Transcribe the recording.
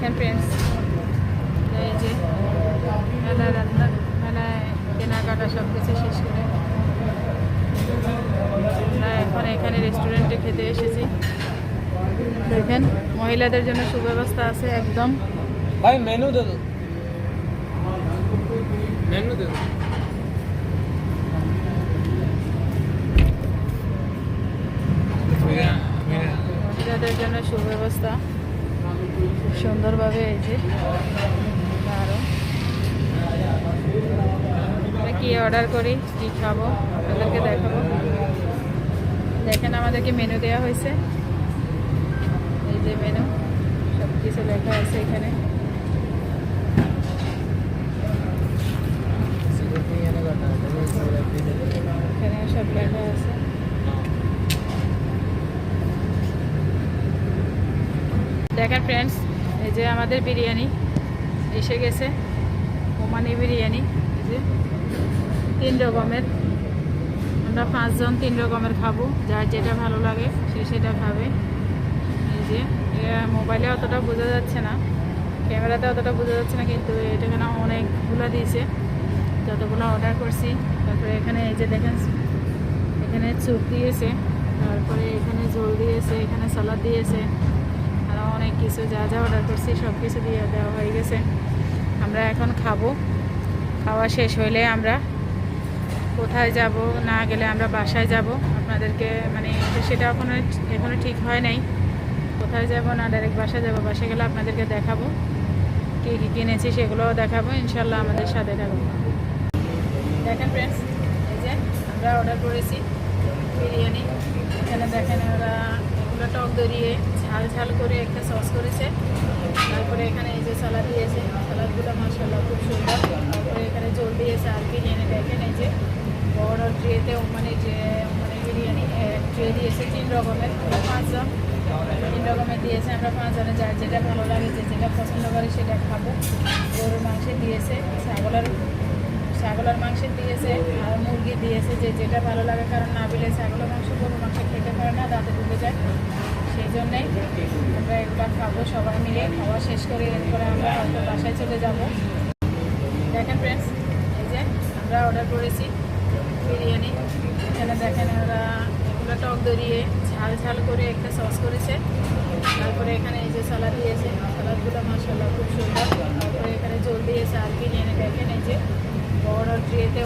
দেখেন ফ্রেন্ডস এই যে মেলায় রান্না মেলায় কেনাকাটা সব কিছু শেষ করে। আমরা এখন এখানে রেস্টুরেন্টে খেতে এসেছি। দেখেন মহিলাদের জন্য সুব্যবস্থা আছে একদম। ভাই মেনু দাদু মেনু দাদু মহিলাদের জন্য সুব্যবস্থা। সুন্দরভাবে এই যে আমরা কি অর্ডার করি? কি খাব? আপনাদেরকে দেখাবো। দেখেন আমাদেরকে মেনু দেওয়া হয়েছে। এই যে মেনু সব কিছু লেখা আছে এখানে। এখানে সব লেখা আছে। দেখেন ফ্রেন্ডস এই যে আমাদের বিরিয়ানি, এসে গেছে। ওমানি বিরিয়ানি, এই যে তিন রকমের। আমরা পাঁচজন তিন রকমের খাব, যার যেটা ভালো লাগে সে সেটা খাবে। এই যে মোবাইলে অতটা বোঝা যাচ্ছে না, ক্যামেরাতে অতটা বোঝা যাচ্ছে না, কিন্তু এটা এখানে অনেকগুলো দিয়েছে। যতগুলো অর্ডার করছি, তারপরে এখানে এই যে দেখেন, এখানে চুপ দিয়েছে, তারপরে এখানে জল দিয়েছে, এখানে সালাদ দিয়েছে। আরও অনেক কিছু, যা যা অর্ডার করছি সব কিছু দিয়ে দেওয়া হয়ে গেছে। আমরা এখন খাব। খাওয়া শেষ হইলে আমরা কোথায় যাব, না গেলে আমরা বাসায় যাব। আপনাদেরকে মানে সেটা এখনও এখনও ঠিক হয় নাই। কোথায় যাব, না ডাইরেক্ট বাসায় যাব, বাসায় গেলে আপনাদেরকে দেখাবো। কী কী কিনেছি সেগুলোও দেখাবো। ইনশাল্লাহ আমাদের সাথে থাকব দেখেন ফ্রেন্ডস এই যে আমরা অর্ডার করেছি, বিরিয়ানি। এখানে দেখেন ওরা এগুলো টক দরিয়ে ঝাল ঝাল করে একটা সস করেছে। তারপরে এখানে এই যে সালাদ দিয়েছে সালাদগুলো মাসাল্লাহ খুব সুন্দর। তারপরে এখানে জল দিয়েছে আর বিরিয়ানি দেখেন এই যে বড় ট্রেতে মানে যে মানে বিরিয়ানি ট্রে দিয়েছে তিন রকমের পাঁচজন। তিন রকমের দিয়েছে, আমরা পাঁচজনে যার যেটা ভালো লাগে, যে যেটা পছন্দ করে সেটা খাব। গরুর মাংস দিয়েছে, ছাগলের ছাগলের মাংস দিয়েছে, আর মুরগি দিয়েছে, যে যেটা ভালো লাগে, কারণ না বিলে ছাগলের মাংস গরুর মাংস খেতে পারে না দাঁতে ঢুকে যায় সেই জন্যেই আমরা এগুলো খাব সবাই মিলে, খাওয়া শেষ করে এরপরে আমরা হয়তো বাসায় চলে যাব। দেখেন ফ্রেন্ডস এই যে আমরা অর্ডার করেছি বিরিয়ানি। এখানে দেখেন ওরা এগুলো টক দরিয়ে ঝাল ঝাল করে একটা সস করেছে। তারপরে এখানে এই যে সালাদ দিয়েছে। সালাদগুলো মাসাল্লাহ খুব সুন্দর। তারপরে এখানে জল দিয়েছে আর কি বিরিয়ানি দেখেন এই যে। বড় ট্রেতে